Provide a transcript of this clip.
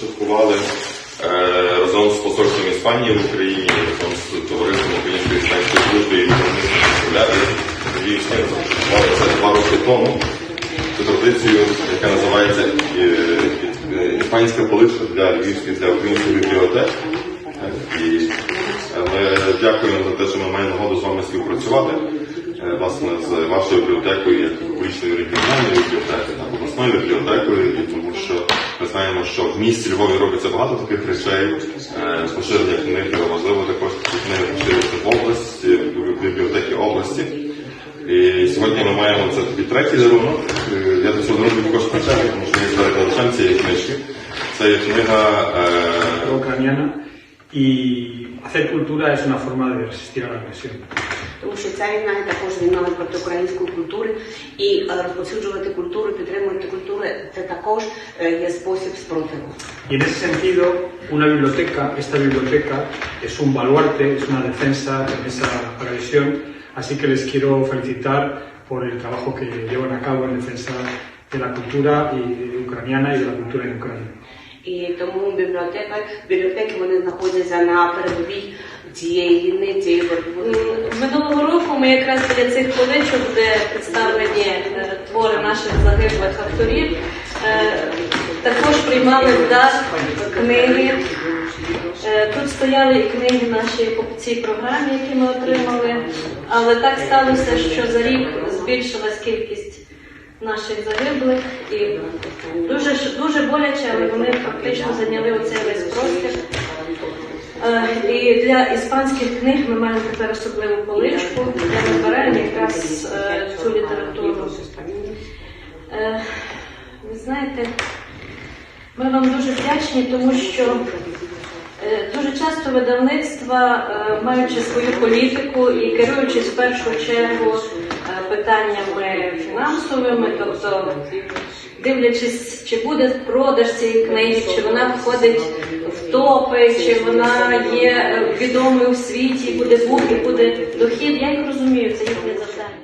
започаткували е, разом з посольством Іспанії в Україні, разом з товариством Української іспанської служби і. Львівське започаткували це два роки тому. Цю традицію, яка називається е, е, іспанська поличка для львівських для українських бібліотек. І ми дякуємо за те, що ми маємо нагоду з вами співпрацювати. Власне, з вашою бібліотекою, як публічною регіональною бібліотекою, обласною бібліотекою, і тому що ми знаємо, що в місті Львові робиться багато таких речей. Е, Поширення книги важливо також книги поширювати в області, в бібліотеки області. І сьогодні ми маємо це такий третій дарунок. Е, Я до цього дарунку також причетний, тому що є перекладачем цієї книжки. Це є книга е, y hacer cultura es una forma de resistir a la agresión. Тому що ця війна є також війною проти української культури, і е, розповсюджувати культуру, підтримувати культуру це також е, є спосіб спротиву. Y en ese sentido, una biblioteca, esta biblioteca es un baluarte, es una defensa en esa agresión, así que les quiero felicitar por el trabajo que llevan a cabo en defensa de la cultura y ucraniana y de la cultura en Ucrania. І тому бібліотека, бібліотеки вони знаходяться на передовій цієї війни, цієї боротьби. Минулого року ми якраз біля цих поличок, де представлені е, твори наших загиблих авторів, е, також приймали в дар книги. Е, Тут стояли і книги наші по цій програмі, які ми отримали. Але так сталося, що за рік збільшилась кількість наших загиблих і дуже дуже боляче, але вони фактично зайняли оцей весь простір. Е, І для іспанських книг ми маємо тепер особливу поличку, де ми беремо якраз е, цю літературу. Е, Ви знаєте, ми вам дуже вдячні, тому що дуже часто видавництва, маючи свою політику і керуючись в першу чергу питаннями фінансовими, тобто дивлячись, чи буде продаж цієї книги, чи вона входить в топи, чи вона є відомою в світі, буде бух і буде дохід. Я їх розумію, це їхнє завдання.